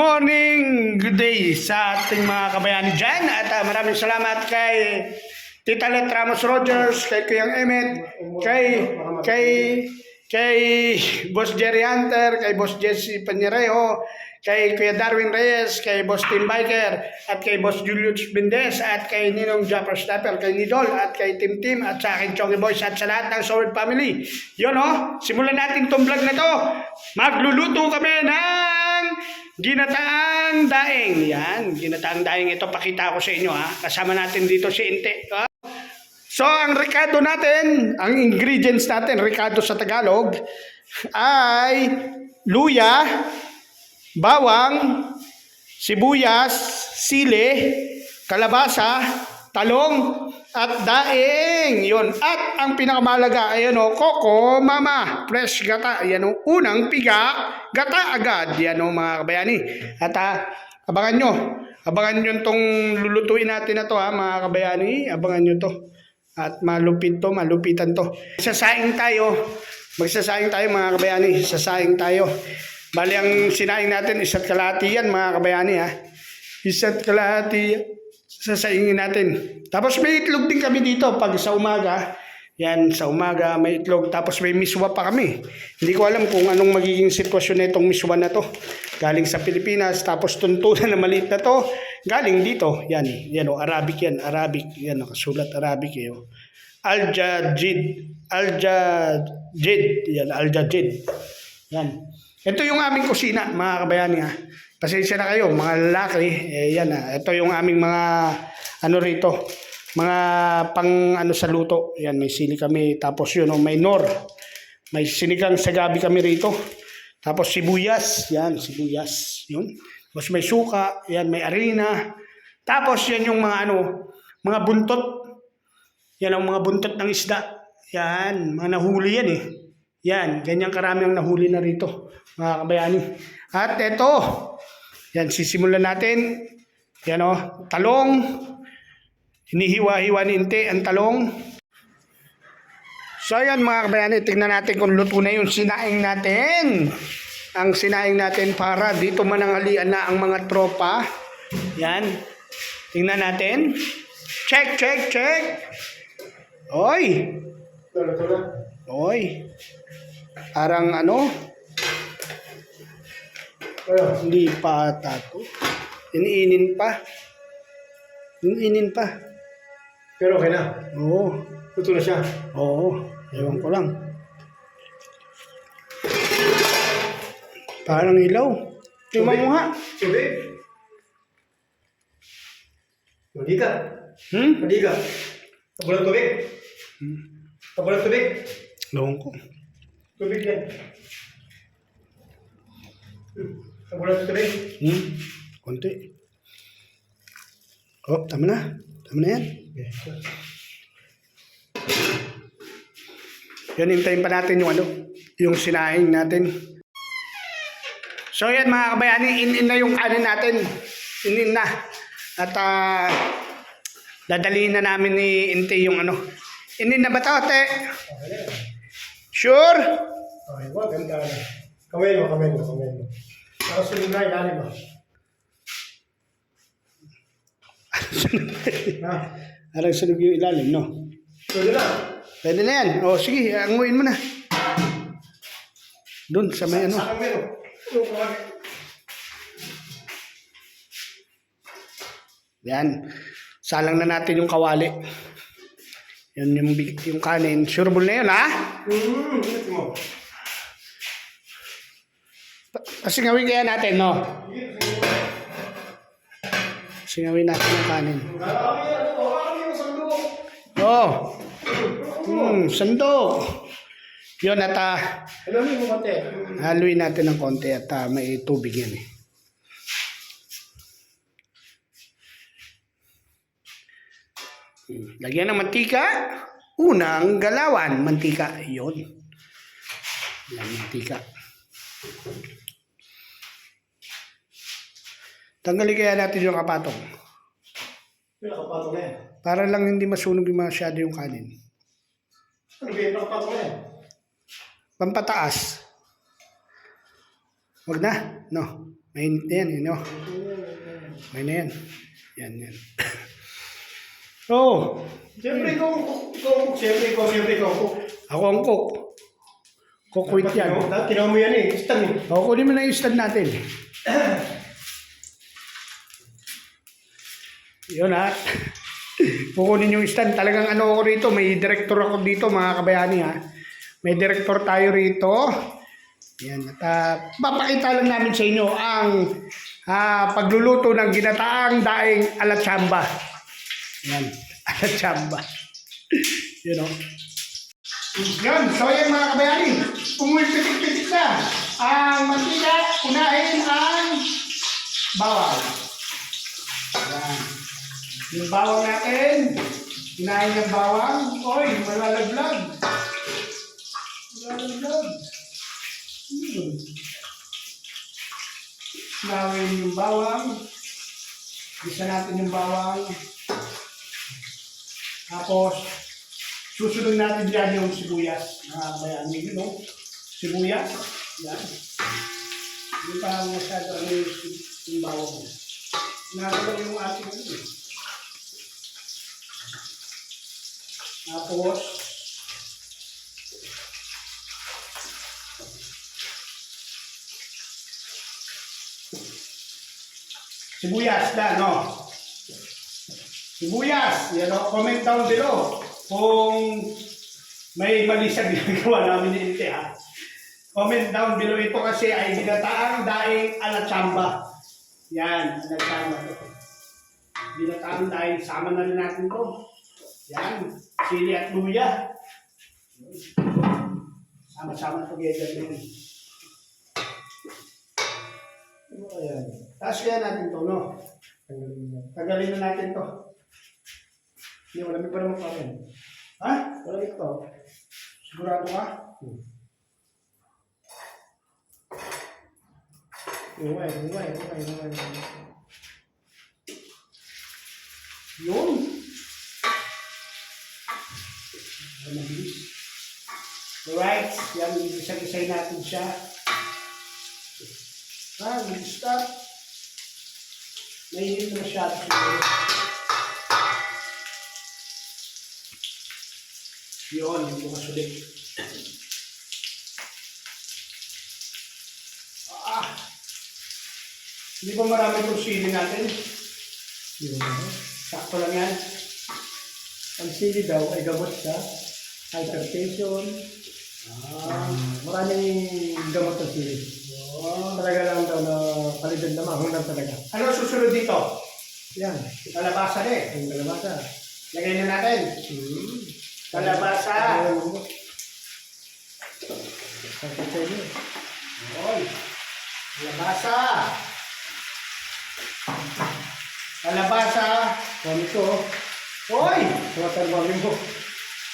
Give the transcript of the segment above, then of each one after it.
morning, good day sa ating mga kabayani dyan. At ah, maraming salamat kay Tita Let Ramos Rogers, kay Kuyang Emmet, kay, kay, kay Boss Jerry Hunter, kay Boss Jesse Pañerejo, kay Kuya Darwin Reyes, kay Boss Tim Biker, at kay Boss Julius Bendes, at kay Ninong Japper Stapper, kay Nidol, at kay Tim Tim, at sa akin Chongy Boys, at sa lahat ng Solid Family. Yun oh, simulan natin tong vlog na to. Magluluto kami ng ginataang daing. Yan, ginataang daing. Ito pakita ko sa inyo ha. Kasama natin dito si Inte. ha? So, ang rekado natin, ang ingredients natin, rekado sa Tagalog, ay luya, bawang, sibuyas, sili, kalabasa, talong, at daing. Yun. At ang pinakamalaga, ayan o, koko, mama, fresh gata. Yan o, unang piga, gata agad. Yan o, mga kabayani. At ah, abangan nyo. Abangan nyo itong lulutuin natin na to ha, mga kabayani. Abangan nyo to. At malupit to, malupitan to. Sasaing tayo. Magsasaing tayo mga kabayani. Sasaing tayo. Bali ang sinaing natin, isa't kalahati yan mga kabayani ha. Isa't kalahati sasaingin natin. Tapos may itlog din kami dito pag sa umaga. Yan, sa umaga may itlog. Tapos may miswa pa kami. Hindi ko alam kung anong magiging sitwasyon na itong miswa na to. Galing sa Pilipinas. Tapos tuntunan na maliit na to. Galing dito. Yan, yan o, Arabic yan. Arabic. Yan, nakasulat Arabic eh. Al-Jadid. Al-Jadid. Yan, Al-Jadid. Yan. Ito yung aming kusina, mga kabayani ha. Pasensya na kayo, mga lalaki. Eh, yan ha. Ito yung aming mga, ano rito, mga pang ano sa luto. Yan, may sili kami. Tapos yun, oh, may nor. May sinigang sa gabi kami rito. Tapos sibuyas. Yan, sibuyas. Yun. Tapos may suka. Yan, may arena. Tapos yan yung mga ano, mga buntot. Yan ang mga buntot ng isda. Yan, mga nahuli yan eh. Yan, ganyan karami ang nahuli na rito, mga kabayani. At ito, yan, sisimulan natin. Yan o, talong. Hinihiwa-hiwa ni Inte ang talong. So yan mga kabayani, tingnan natin kung luto na yung sinaing natin. Ang sinaing natin para dito manangalian na ang mga tropa. Yan. Tingnan natin. Check, check, check. Oy. Oy. Parang ano? Hindi pa ata to. Iniinin pa. Iniinin pa. Pero okay na. Oo. Luto na siya. Oo. Ewan ko lang. Parang ilaw. Tingnan mo nga. Tubig. Mali ka. Hmm? Mali ka. Tabo ng tubig. Tabo ng tubig. Ewan ko. Tubig yan. Tabo ng tubig. Hmm? Konti. Oh, tama na. Tama na yan. Yan, hintayin pa natin yung ano, yung sinaing natin. So yan mga kabayani, in-in na yung kanin natin. In-in na. At ah, dadalihin na namin ni Inte yung ano. In-in na ba to, te? Sure? Okay. Ganda na. Kamay mo, kamay mo, kamay mo. Para sunod na ilalim mo. Parang sunog yung ilalim, no? Sunod na. Pwede na yan. O sige, anguin mo na. Doon sa may ano. Sa kamay. Yan. Salang na natin yung kawali. Yan yung, yung kanin. Sureball na yun, ha? Init mo. Kasi ngawin kaya natin, no? Kasi ngawin natin yung kanin. Oh. Hmm, sandok. Yun, at mate. haluin natin ng konti at ah, may tubig yan eh. Hmm, Lagyan ng mantika. Unang galawan, mantika. Yun. Yan, mantika. Tanggalin kaya natin yung kapatong. Pinakapatong na yan. Para lang hindi masunog yung masyado yung kanin. Ano ba yung pinakapatong na yan? Pampataas. Wag na, no. Mainit na yan, you know. May na yan. Yan, yan. oh, Siyempre, ikaw ang cook. Ikaw ang cook. Siyempre, ikaw, siyempre, ikaw ang cook. ako ang cook. Cook with yan. Kinuha mo yan eh. Instant eh. O, kunin mo na yung stand natin. Yun ha. Kukunin yung stand. Talagang ano ako rito. May director ako dito mga kabayani ha. May director tayo rito. Yan. At ah, papakita lang namin sa inyo ang ah, pagluluto ng ginataang daing alatsamba. Yan. Alatsamba. Yun o. Yan, so yan mga kabayani. Pumulipitik-pitik na. Ang mantika, unahin ang bawang. Yan. Yung bawang natin, unahin yung bawang. Oy, malalaglag. Malalaglag. Hmm. Unahin yung bawang. Isa natin yung bawang. Tapos, Susunod natin dyan yung sibuyas. Mga kabayani, yun know? Sibuyas. Yan. Hindi pa masyado ano yung, bawang. Nagawa yung ating ano eh. Tapos, sibuyas na, no? Sibuyas, yan o, comment down below kung may mali sa ginagawa namin ni Inte ha. Comment down below ito kasi ay ginataang daing alatsamba. Yan, alatsamba to. Ginataang daing, sama na rin natin to. Yan, sili at luya. Sama-sama together na yun. Ano kaya yan? Tapos kaya natin to, no? Tagalin na natin to. Hindi, malamig pa naman rin. Ha? Malamig pa. Sigurado ka? Umay, umay, umay, umay. Yun. Ay, mabilis. Alright, yan, isang-isay natin siya. Ah, mag-stop. Naiinit na masyado siguro. Yun, yung bukas ulit. Ah! Hindi ba marami itong sili natin? Yun. Sakto lang yan. Ang sili daw ay gamot sa hypertension. Ah. Maraming gamot ang sili. Oh. Talaga lang daw na palibig na mahunang talaga. Ano susunod dito? Yan. Kalabasa din. Ang kalabasa. Lagay na natin. Hmm. Kalabasa. Oy. Kalabasa. Kalabasa. Mami ko. Oy! Tuwatan mami mo.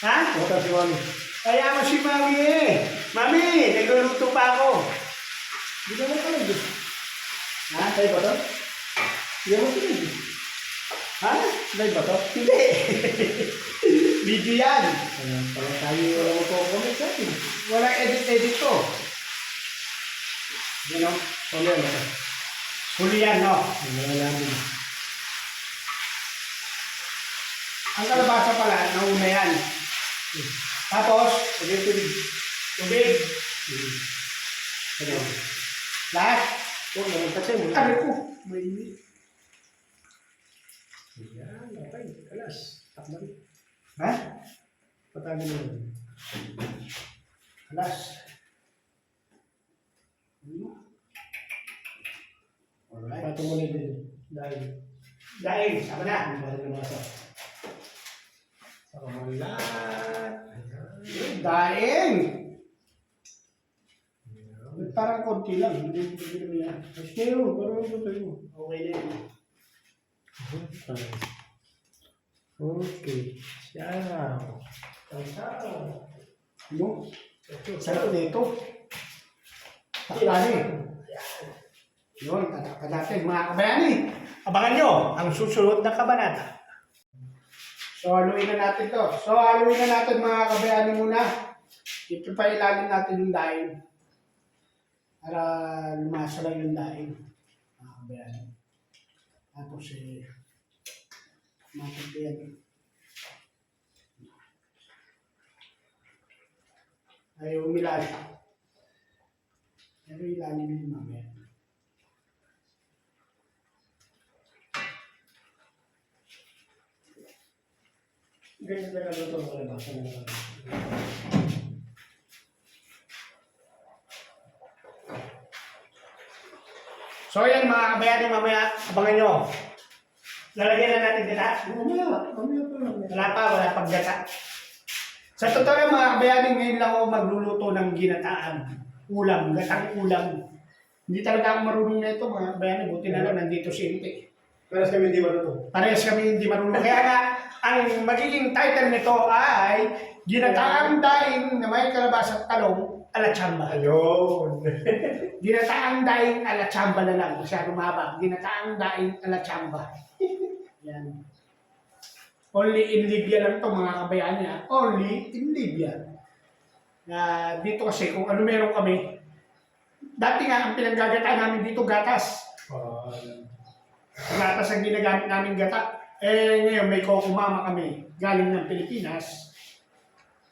Ha? Tuwatan si mami. Kaya mo si Mami eh. Mami, nagluluto pa ako. Hindi ka lang. Ha? Tayo ba to? Hindi ka lang. Ha? Tayo ba to? Hindi. Video yan. Ayan, tayo wala mo po comment sa atin. Walang edit-edit to. You know? Ano yan? Huli yan, no? Ano yan namin? Ang kalabasa pala, nauna yan. Tapos, Sige, tubig. tubig. Ano? Lahat. Oo, naman kasi mo. Sabi ko, mainit. Yan, okay. Kalas. Takbo rin. Ha? Patagin mo. Alas. Alright. Pato mo na din. Dahil. Dahil, sama na. Ang bahal na masa. Sa kamalat. Ayan. Daing. Ayan. Parang konti lang. Hindi hindi naman yan. Na yun. Parang ano tayo. Okay na yan. Okay. Siya. Siya. Ano? Sarap nito. Taklani. Yun, tatakpan natin mga kabayani. Abangan nyo ang susunod na kabanata. So, haluin na natin to. So, haluin na natin mga kabayani muna. Ito pa ilalim natin yung daing. Para lumasa lang yung daing. kabayan. Tapos eh, matik yan. Ay, umilali. Pero ilalim yun mamaya. Ganyan na lang ito mga labasan So yan mga kabayan, mamaya abangan nyo. Lalagyan na natin dito. Mamaya, mamaya pa lang. Wala pa, wala pang gata. Sa totoo lang mga kabayanin, ngayon lang ako magluluto ng ginataan. Ulam, gatang ulam. Hindi talaga ako marunong na ito mga kabayanin. Buti na lang nandito si Inte. Pero sa kami hindi marunong. Parehas kami hindi marunong. Kaya nga, ang magiging title nito ay Ginataang Daing na may kalabas at talong ala chamba. Ayun. Ginataang daing ala chamba na lang. Masyado mahaba. Ginataang daing ala chamba. Yan. Only in Libya lang to mga kabayan niya. Only in Libya. Na dito kasi kung ano meron kami. Dati nga ang pinanggagataan namin dito gatas. Ah, Gatas ang ginagamit namin gata. Eh ngayon may kokumama kami galing ng Pilipinas.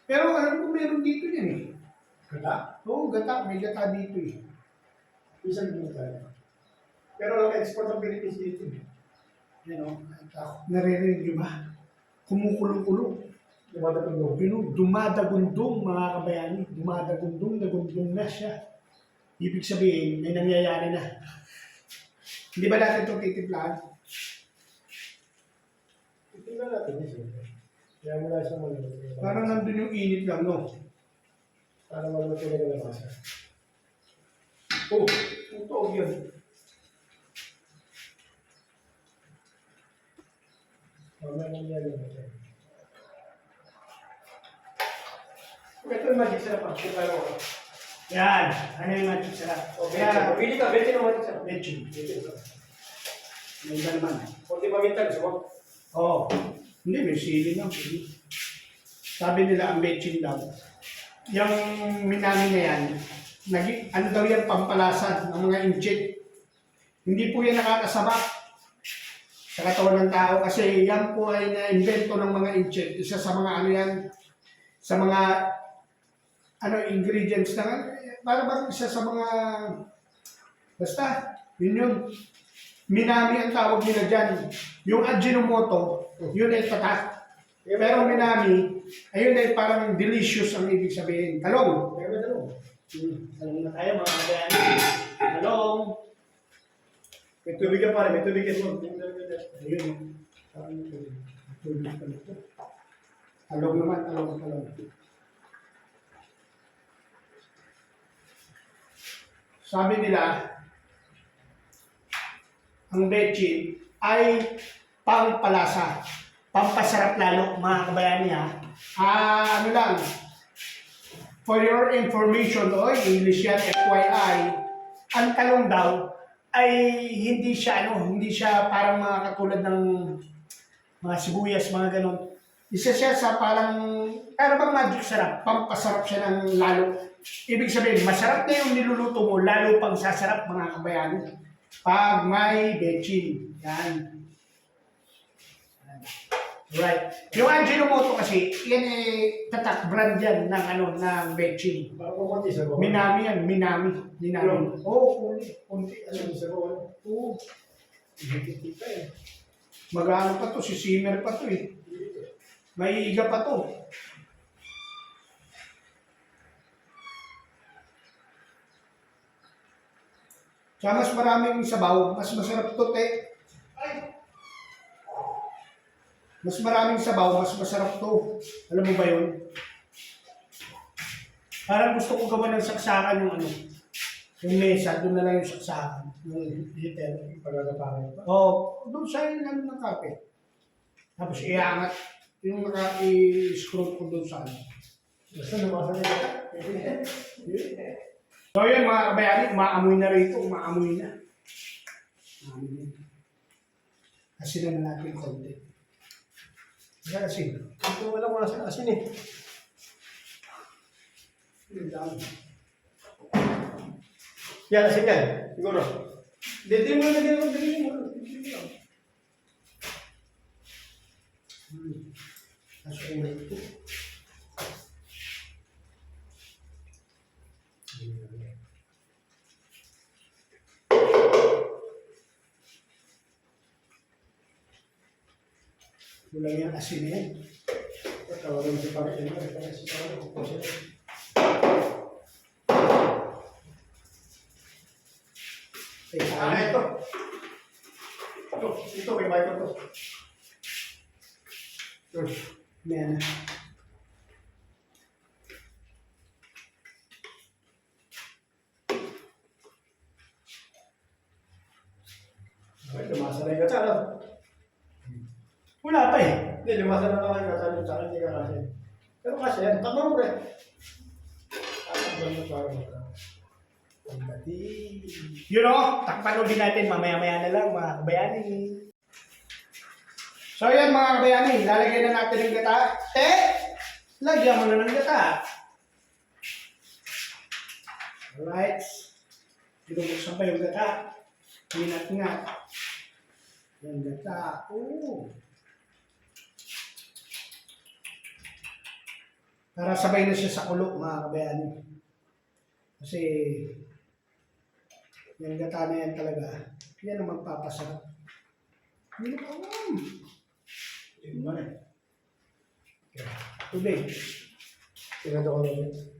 Pero alam ko meron dito yan eh. Kala? Oo, gata. May gata dito eh. Isang tayo. Pero export ng Philippines dito. eh. Yan o. Naririnig niyo ba? Kumukulong-kulong. Lumatapag loob. Yun, dumadagundong mga kabayani. Dumadagundong, dagundong na siya. Ibig sabihin, may nangyayari na. Hindi ba natin ito titiplahan? Tingnan natin siyempre. Kaya mula sa mga Parang nandun yung init lang, no? Para maluto na kalabasa. Oh, ito yun. Mamaya nang yan lang ito. Ito yung magic sarap ah. Kung ano. Yan. Ano yung magic sarap? Okay, Kaya, pili ka, bete ng magic sarap. medyo. Bete ka. May iba naman. Kunti pamintan, suwag. Oo. Hindi, may sili lang. Sabi nila ang betching daw. Yung minami na yan, nag, ano daw yan, pampalasan ng mga inchit. Hindi po yan nakakasama sa katawan ng tao kasi yan po ay na-invento ng mga inchit. Isa sa mga ano yan, sa mga ano ingredients na para bang isa sa mga basta yun yun minami ang tawag nila dyan yung Ajinomoto yun ay tatak pero minami ayun ay parang delicious ang ibig sabihin. Talong. May tanong. Hmm, talong na tayo mga kabayan. Talong. May tubig ka pare, may tubig ka mo. Ayun. Parang tubig. Pa nito. Talong naman talong talong. Sabi nila ang bechin ay pampalasa, pampasarap lalo mga kabayani ha. Ah, ano lang, for your information, o English yan, FYI, ang talong daw ay hindi siya ano, hindi siya parang mga katulad ng mga sibuyas, mga ganon. Isa siya sa parang, parang bang magic sarap, pampasarap siya ng lalo. Ibig sabihin, masarap na yung niluluto mo, lalo pang sasarap mga kabayani. Pag may bechin. Yan. Right. Yung Ajinomoto kasi, yan eh, tatak brand yan ng ano, ng bechin. Parang kukunti sa bawah. Minami yan, minami. Minami. Oo, oh, kunti. Kunti. Ano sa bawah? oo. Kita eh. Mag-ano pa to, si Simmer pa to eh. May iga pa to. Kaya mas maraming sabaw, mas masarap to, te. Ay! Mas maraming sabaw, mas masarap to. Alam mo ba yun? Parang gusto ko gawa ng saksakan yung ano. Yung mesa, doon na lang yung saksakan. Yung heater. Pagkakaparan pa. O, doon sa ilalim ng kape. Tapos iangat yung naka-i-scroll ko doon sa ano. Basta lumasa na kita. So yun mga kabayani, umaamoy na rito, umaamoy na. Umaamoy na. Kasi naman natin konti. Kasi, Ito wala ko nasa asin eh. yun lang. Yan, asin yan. Siguro. Dito mo na dito mo dito mo. Nasa ulo ko. Kulang yung asin na yan. Tawagan si Pare Elmer. Kaya si Pare, kung siya. Ay, Ah, ito. Ito, ito, may mic ito. Ito. Yan. Ay, lumasa na yung gata, no? Wala pa eh. Hindi, lumasa na lang gata yung sa akin, hindi ka kasi. Pero kasi, takbo mo rin. Takbo mo parang ito. Ang. You know, takpan din natin mamaya-maya na lang mga kabayani. So yan mga kabayani, lalagyan na natin ng gata. Eh, lagyan mo na ng gata. Alright. Binubuksan pa yung gata. Ingat-ingat. Yung gata. Oo. Para sabay na siya sa kulok mga kabayani. Kasi yung gata na yan talaga, yan ang magpapasarap. Hindi ko alam. Hindi mo na. Tubig. Tingnan ko na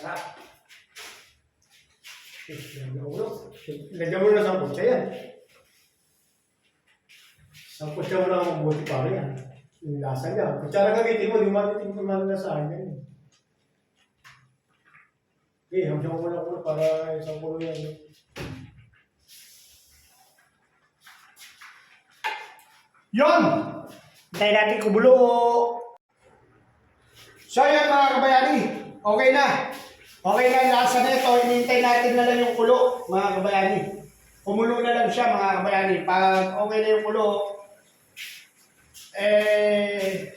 Sarap. Lagyan mo na. Sa kutsa yan. Sa kutsa mo na ang mabuti pa rin yan. Yung lasa niya. Kutsara gamitin mo, di matitin mo man na sa akin. Okay, hamsyan mo na po para isang pulo yan. Yon! Hintayin natin kumulo. So yan mga kabayani, okay na. Okay na lasa na ito, hinihintay natin na lang yung kulo, mga kabayani. Kumulo na lang siya mga kabayani. Pag okay na yung kulo, eh,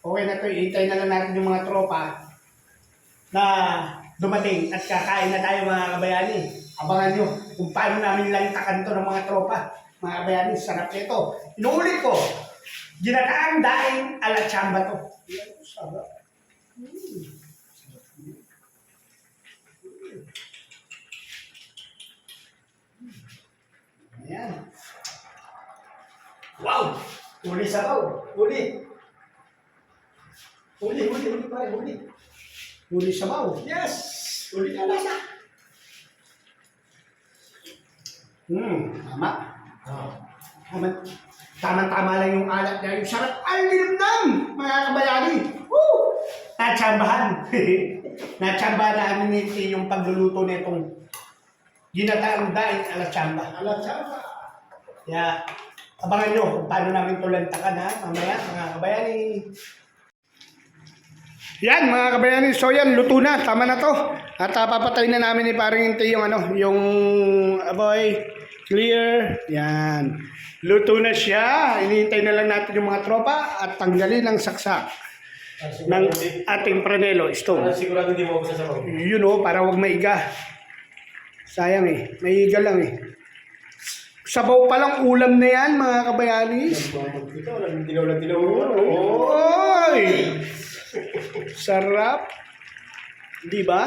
okay na to, hinihintay na lang natin yung mga tropa na dumating at kakain na tayo mga kabayani. Abangan nyo kung paano namin lantakan to ng mga tropa. Mga kabayani, sarap nito. Inuulit ko, ginataang daing ala chamba to. Yan, sarap. Mm. Ayan. Wow! Uli sa baw. Uli. Uli, uli, uli pare, uli. Huli sabaw. Yes! Uli ka lasa. Hmm, tama. Ah. Tama. Tama-tama lang yung alat niya. Yung sarap. Ay, linamnam! Mga kabayani. Woo! Natsambahan. Natsambahan namin yung pagluluto nitong ginataang daing ala tsamba. Alam siya ba? Kaya, abangan nyo kung paano namin ito lantakan ha, mamaya, mga kabayani. Yan, mga kabayani. So yan, luto na. Tama na to. At uh, papatay na namin ni parang Inte yung ano, yung aboy. Clear. Yan. Luto na siya. Inihintay na lang natin yung mga tropa at tanggalin ang saksak ng ating pranelo stone. sigurado hindi mo ako sasabaw. You know, para wag maiga. Sayang eh. Maiga lang eh. Sabaw pa lang ulam na yan, mga kabayanis. Ito, walang dilaw lang dilaw. Oy! Sarap. Di ba?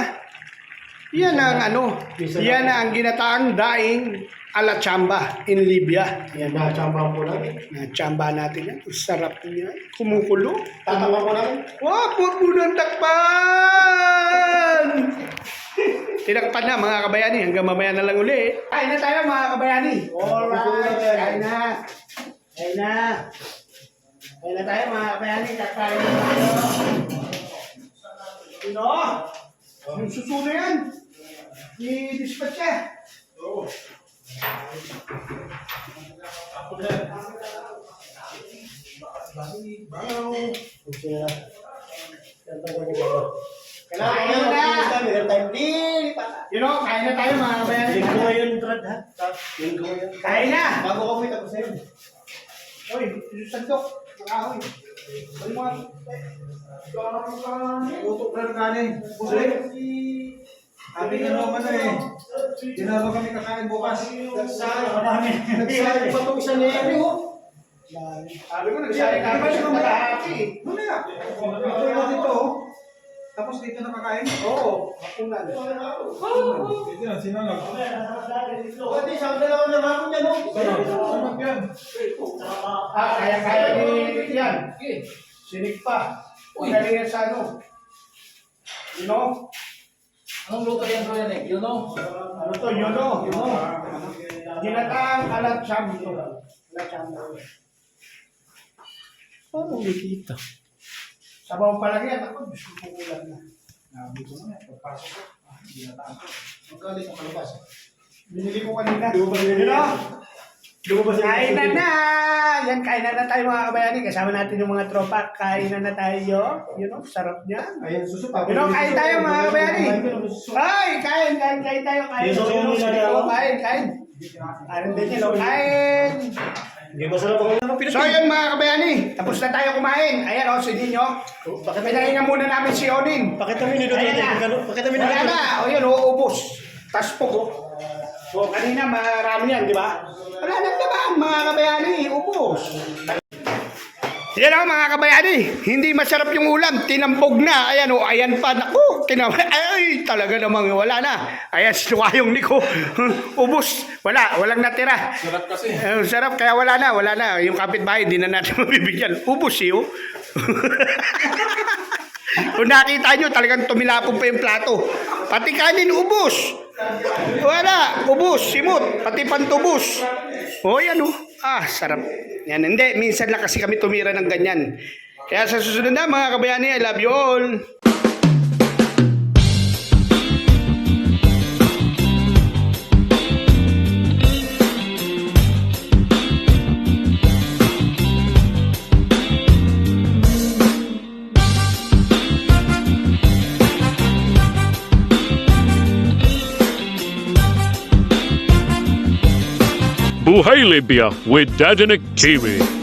Yan ang ano, yan ang ginataang daing ala chamba in Libya. Yan na, tsamba po natin. Na chamba natin yan. Sarap niya. Kumukulo. Tatama po natin. Wag, huwag mo nang takpan! Tinakpan na mga kabayani hanggang mamaya na lang uli. Kain na tayo mga kabayani. Alright, kain na. Kain na. Kaya na tayo mga kabayani, kakain na tayo. Sino? Yung susuno yan. I-dispatch siya. Kailangan Kaya na. Meron tayong deal. You know, kain na tayo mga kabayani. Linggo ngayon, Brad, ha? Linggo ngayon. Kain na. Bago ka may tapos na yun. Uy, yung sandok. Nakahoy. Ay mga... Tutok na ng kanin. Busoy. Sabi ka naman na eh. Hindi na ba kami kakain bukas? Marami. Nagsayang pa itong isa ni Eri, ho. Sabi ko, nagsari ka ba siya kalahati? Mamaya. Ito yung dito. oh. Tapos dito na kakain? Oo, hapunan. Hindi na, sinangag. O, di, sabi na hapon yan, ho. Sinangag yan. Ah, kaya-kaya ni yan. Sinig pa. Uy, yan sa ano. You know? Anong luto yan bro yan eh? You know? Ano to? You know? You know? Ginatang alat siyam ito. Alat siyam. Paano makikita? Sabaw pa lang yan. Ako, gusto ko kulang na. Sabi ko na, pagpasok ko. ah, Hindi na taas. Magkali sa kalabas. Binili ko kanina. Binili? You know? Lumabas yung- Kain na na! Yan, kain na na tayo mga kabayani. Kasama natin yung mga tropa. Kain na na tayo. You know, sarap niyan. Ayan, susupa. You know, kain tayo mga kabayani. Ay, kain, kain, kain tayo. Kain. Okay. Oo, Kain, kain. Kain din yun, oh, kain. Hindi masarap ang So yun mga kabayani, tapos na tayo kumain. Ayan o, si Ninyo. Pinahinga muna namin si Onin. Pakita mo yung Ayan na. Pakita mo yung Wala na. O yun, uubos. Taspog o. So kanina marami yan, di ba? Wala na naman mga kabayani, ubos. Yan o mga kabayani, hindi masarap yung ulam, tinambog na, ayan o, ayan pa, naku, tinam ay, talaga namang wala na. Ayan, sukayong niko, ubos, wala, walang natira. Sarap kasi. Eh, sarap, kaya wala na, wala na. Yung kapitbahay, hindi na natin mabibigyan. Ubus yun. Kung nakita nyo, talagang tumilapon pa yung plato. Pati kanin, ubus. Wala, ubus, simot, pati pantubos. O, yan o. Ah, sarap. Yan, hindi, minsan lang kasi kami tumira ng ganyan. Kaya sa susunod na, mga kabayani, I love you all. Buhay Libya with Dadinik TV.